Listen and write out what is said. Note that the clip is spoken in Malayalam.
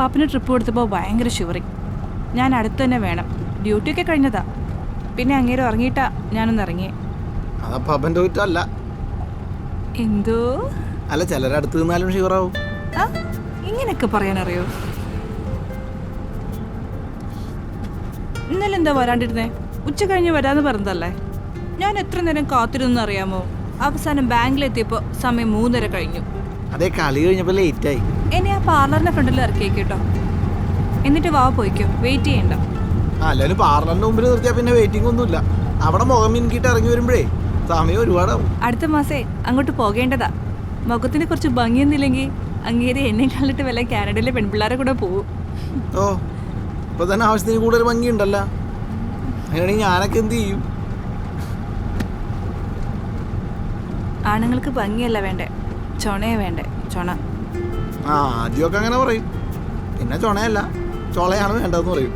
അപ്പാപ്പിന് ട്രിപ്പ് കൊടുത്തപ്പോൾ ഭയങ്കര ഷിവറിങ് ഞാൻ അടുത്ത് തന്നെ വേണം. ഡ്യൂട്ടിയൊക്കെ കഴിഞ്ഞതാ. പിന്നെ അങ്ങേരും ഇറങ്ങിയിട്ടാ ഞാനൊന്ന് ഇറങ്ങിയേ. കുറ്റമല്ല. എന്തോ? അല്ല ചിലരടുത്ത് നിന്നാലും ഷുവറാവും. ഇങ്ങനെയൊക്കെ പറയാനറിയോ? ഇന്നലെ എന്താ വരാണ്ടിരുന്നേ? ഉച്ച കഴിഞ്ഞ് വരാന്ന് പറഞ്ഞതല്ലേ? ഞാൻ എത്ര നേരം കാത്തിരുന്നു അറിയാമോ? അവസാനം ബാങ്കിലെത്തിയപ്പോൾ സമയം മൂന്നര കഴിഞ്ഞു. അതേ കളി കഴിഞ്ഞപ്പോൾ ലേറ്റായി എന്നെ ആ പാർലറിന്റെ ഫ്രണ്ടിൽ ഇറക്കിയേക്ക് കേട്ടോ. എന്നിട്ട് വാ പോയിക്കോ. വെയിറ്റ് ചെയ്യണ്ട. അല്ലാലും പാർലറിന്റെ മുമ്പിൽ നിർത്തിയാ പിന്നെ വെയിറ്റിംഗ് ഒന്നുമില്ല. അവിടെ മുഖം മിനുക്കിയിട്ട് ഇറങ്ങി വരുമ്പോഴേ സമയം ഒരുപാടാവും. അടുത്ത മാസേ അങ്ങോട്ട് പോകേണ്ടതാ. മുഖത്തിന് കുറച്ച് ഭംഗിയൊന്നുമില്ലെങ്കിൽ അങ്ങേരെ എന്നെ കണ്ടിട്ട് വല്ല കാനഡയിലെ പെൺപിള്ളേരെ കൂടെ പോവും. ഓ ഇപ്പൊ തന്നെ ആവശ്യത്തിന് കൂടുതൽ ഭംഗിയുണ്ടല്ലോ. അങ്ങനെയാണെങ്കിൽ ഞാനൊക്കെ എന്ത് ചെയ്യും? ആണുങ്ങൾക്ക് ഭംഗിയല്ല വേണ്ടേ. ചൊണയെ വേണ്ടേ? ചൊണ. ആ ആദ്യമൊക്കെ അങ്ങനെ പറയും. പിന്നെ ചൊണയല്ല. ചൊളയാണ് വേണ്ടതെന്ന് പറയും.